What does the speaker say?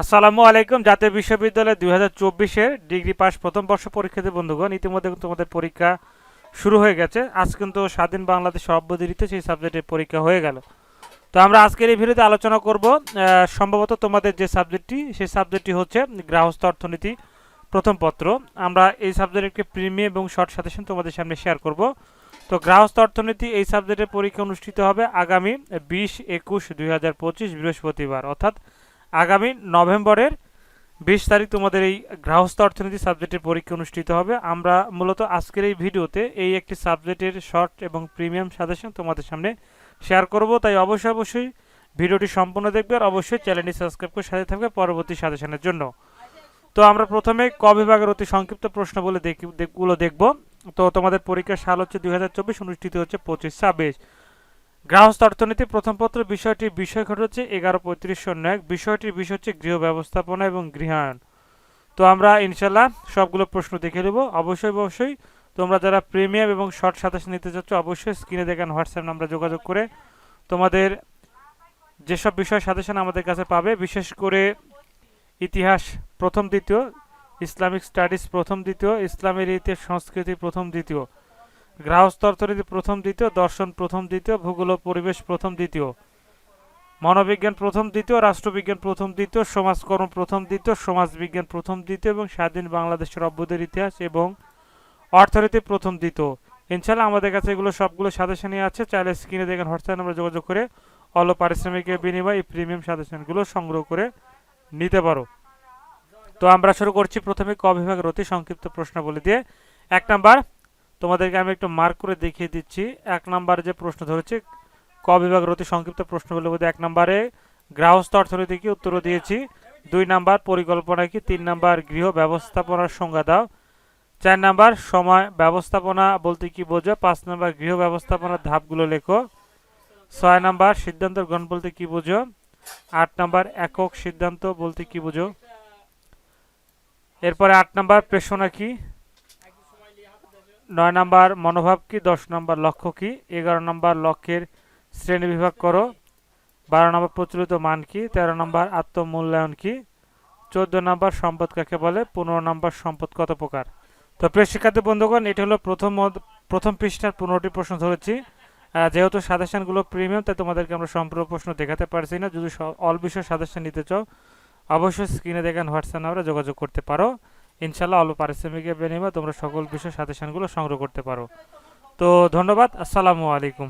আসসালামু আলাইকুম, জাতীয় বিশ্ববিদ্যালয় দুই হাজার চব্বিশের ডিগ্রি পাস প্রথম বর্ষ পরীক্ষাতে বন্ধুগণ, ইতিমধ্যে তোমাদের পরীক্ষা শুরু হয়ে গেছে। আজ কিন্তু স্বাধীন বাংলাদেশ অব্যদিতে সেই সাবজেক্টের পরীক্ষা হয়ে গেল। তো আমরা আজকের এই ভিডিওতে আলোচনা করব সম্ভবত তোমাদের যে সাবজেক্টটি, সেই সাবজেক্টটি হচ্ছে গ্রাহস্থ অর্থনীতি প্রথম পত্র। আমরা এই সাবজেক্টকে প্রিমিয়াম এবং শর্ট সাজেশন তোমাদের সামনে শেয়ার করব। তো গ্রাহস্থ অর্থনীতি এই সাবজেক্টের পরীক্ষা অনুষ্ঠিত হবে আগামী বিশ একুশ দুই বৃহস্পতিবার, অর্থাৎ আগামী নভেম্বরের বিশ তারিখ তোমাদের এই গৃহস্থ অর্থনীতি সাবজেক্টের পরীক্ষা অনুষ্ঠিত হবে। আমরা মূলত আজকের এই ভিডিওতে এই একটি সাবজেক্টের শর্ট এবং প্রিমিয়াম সাজেশন তোমাদের সামনে শেয়ার করব। তাই অবশ্যই অবশ্যই ভিডিওটি সম্পূর্ণ দেখবে আর অবশ্যই চ্যানেলটি সাবস্ক্রাইব করে সাথে থাকবে পরবর্তী সাজেশনের জন্য। তো আমরা প্রথমে ক বিভাগের অতি সংক্ষিপ্ত প্রশ্ন বলে দেখি- গুলো দেখব। তো তোমাদের পরীক্ষার সাল হচ্ছে দুই হাজার চব্বিশ, অনুষ্ঠিত হচ্ছে পঁচিশ ছাব্বিশ। গৃহস্থ অর্থনীতি, প্রথম পত্র বিষয়টির বিষয় ঘট হচ্ছে এগারো পঁয়ত্রিশ শূন্য এক। বিষয়টির বিষয় হচ্ছে গৃহ ব্যবস্থাপনা এবং গৃহায়ন। তো আমরা ইনশাল্লাহ সবগুলো প্রশ্ন দেখে নেব। অবশ্যই অবশ্যই তোমরা যারা প্রিমিয়াম এবং শর্ট সাতাশ নিতে চাচ্ছ, অবশ্যই স্ক্রিনে দেখেন হোয়াটসঅ্যাপ নাম্বার যোগাযোগ করে তোমাদের যেসব বিষয় সাজেশন আমাদের কাছে পাবে, বিশেষ করে ইতিহাস প্রথম, দ্বিতীয়, ইসলামিক স্টাডিজ প্রথম, দ্বিতীয়, ইসলামের ইতিহাস, সংস্কৃতি প্রথম, দ্বিতীয়। গৃহস্থ অর্থনীতি প্রথম, দ্বিতীয়, দর্শন প্রথম, দ্বিতীয়, ভূগোল পরিবেশ প্রথম, দ্বিতীয়। মনোবিজ্ঞান প্রথম, দ্বিতীয়, রাষ্ট্রবিজ্ঞান প্রথম, দ্বিতীয়, সমাজকর্ম প্রথম, দ্বিতীয়, সমাজবিজ্ঞান প্রথম, দ্বিতীয় এবং স্বাধীন বাংলাদেশের অভ্যুদয়ের ইতিহাস এবং অর্থনীতি প্রথম, দ্বিতীয়। ইনশাল্লাহ আমাদের কাছে এগুলো সবগুলো সাজেশনই আছে। চাইলে স্ক্রিনে দেখেন হোয়াটসঅ্যাপ নাম্বার যোগাযোগ করে অল্প পারিশ্রমিকের বিনিময়ে এই প্রিমিয়াম সাজেশনগুলো সংগ্রহ করে নিতে পারো। তো আমরা শুরু করছি প্রথমে ক বিভাগের অতি সংক্ষিপ্ত প্রশ্ন বলে দিয়ে। এক নাম্বার তোমাদেরকে আমি একটু মার্ক করে দেখিয়ে দিচ্ছি। এক নাম্বার যে প্রশ্ন ধরেছে, ক বিভাগের অতি সংক্ষিপ্ত প্রশ্ন বলে বলতে এক নাম্বারে গৃহস্থ অর্থনীতি কি উত্তর দিয়েছি? দুই নাম্বার পরিকল্পনা কি? তিন নাম্বার গৃহ ব্যবস্থাপনার সংজ্ঞা দাও। চার নাম্বার সময় ব্যবস্থাপনা বলতে কি বোঝো? পাঁচ নাম্বার গৃহ ব্যবস্থাপনার ধাপগুলো লেখো। ছয় নাম্বার সিদ্ধান্ত গ্রহণ বলতে কি বোঝো? আট নাম্বার একক সিদ্ধান্ত বলতে কি বোঝো? এরপরে আট নাম্বার পেশনা কি? নয় নাম্বার মনোভাব কি, দশ নাম্বার লক্ষ্য কি, এগারো নাম্বার লক্ষ্যের শ্রেণি বিভাগ করো, বারো নম্বর প্রচলিত মান কি, তেরো নম্বর আত্মমূল্যায়ন কি, চোদ্দ নম্বর সম্পদ কাকে বলে, পনেরো নম্বর সম্পদ কত প্রকার। তো প্রিয় শিক্ষার্থী বন্ধুগণ, এটি হলো প্রথম প্রথম পৃষ্ঠার পনেরোটি প্রশ্ন ধরেছি। যেহেতু সাজেশনগুলো প্রিমিয়াম, তাই তোমাদেরকে আমরা সম্পূর্ণ প্রশ্ন দেখাতে পারছি না। যদি অল বিষয় সাজেশন নিতে চাও, অবশ্যই স্ক্রিনে দেখেন হোয়াটসঅ্যাপ নাম্বারে যোগাযোগ করতে পারো। ইনশাল্লাহ অল্প পারিশ্রমিকের বিনিময়ে তোমরা সকল বিষয় সাজেশনগুলো সংগ্রহ করতে পারো। তো ধন্যবাদ, আসসালামু আলাইকুম।